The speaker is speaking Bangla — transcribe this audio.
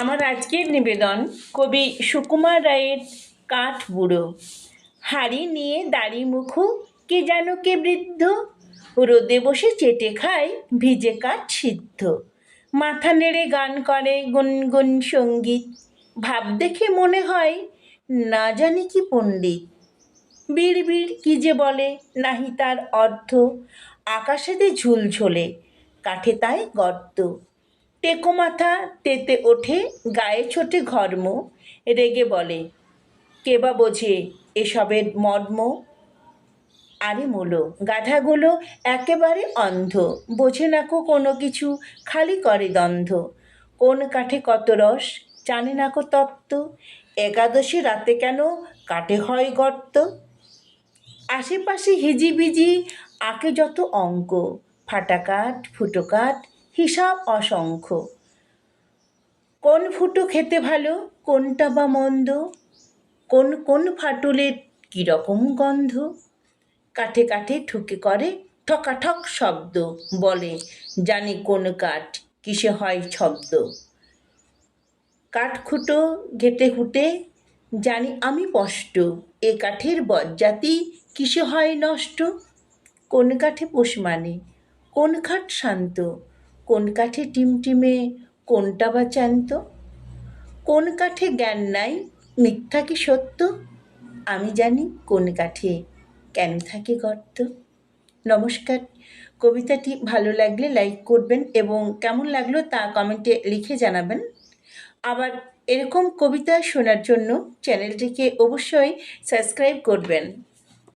আমার আজকের নিবেদন কবি সুকুমার রায়ের কাঠ বুড়ো। হাড়ি নিয়ে দাড়ি মুখো, কে যেন কে বৃদ্ধ। রোদে বসে চেটে খায়, ভিজে কাঠ সিদ্ধ। মাথা নেড়ে গান করে গুনগুন সংগীত। ভাব দেখে মনে হয়, না জানি কি পণ্ডিত। বিড় বিড় কি যে বলে, নাহি তার অর্থ। আকাশেতে ঝুলঝোলে কাঠে তাই গর্ত। টেকো মাথা তেতে ওঠে গায়ে ছোটে ঘর্ম। রেগে বলে, কে বা বোঝে এসবের মর্ম? আরে মূলো, গাধাগুলো একেবারে অন্ধ। বোঝে না কো কোনো কিছু, খালি করে দ্বন্দ্ব। কোন কাঠে কত রস, জানে না কো তত্ত্ব একাদশী রাতে কেন কাটে হয় গর্ত? আশেপাশে হিজিবিজি, আঁকে যত অঙ্ক। ফাটা কাঠ, ফুটো কাঠ হিসাব অসংখ্য। কোন ফুটো খেতে ভালো, কোনটা বা মন্দ? কোন কোন ফাটুলের কীরকম গন্ধ? কাঠে কাঠে ঠুকে করে ঠকাঠক শব্দ বলে, জানি কোন কাঠ কিসে হয় শব্দ কাঠখুটো ঘেটে হুটে, জানি আমি স্পষ্ট, এ কাঠের বজ্জাতি কিসে হয় নষ্ট? কোন কাঠে পোষ মানে কোন কাঠ শান্ত কোন কাঠে টিমটিমে কোনটা বা চ্যান্ত? কোন কাঠে জ্ঞান নাই, মিথ্যা কি সত্য? আমি জানি কোন কাঠে কেন থাকে গর্ত। নমস্কার, কবিতাটি ভালো লাগলে লাইক করবেন এবং কেমন লাগল তা কমেন্টে লিখে জানাবেন। আবার এরকম কবিতা শোনার জন্য চ্যানেলটিকে অবশ্যই সাবস্ক্রাইব করবেন।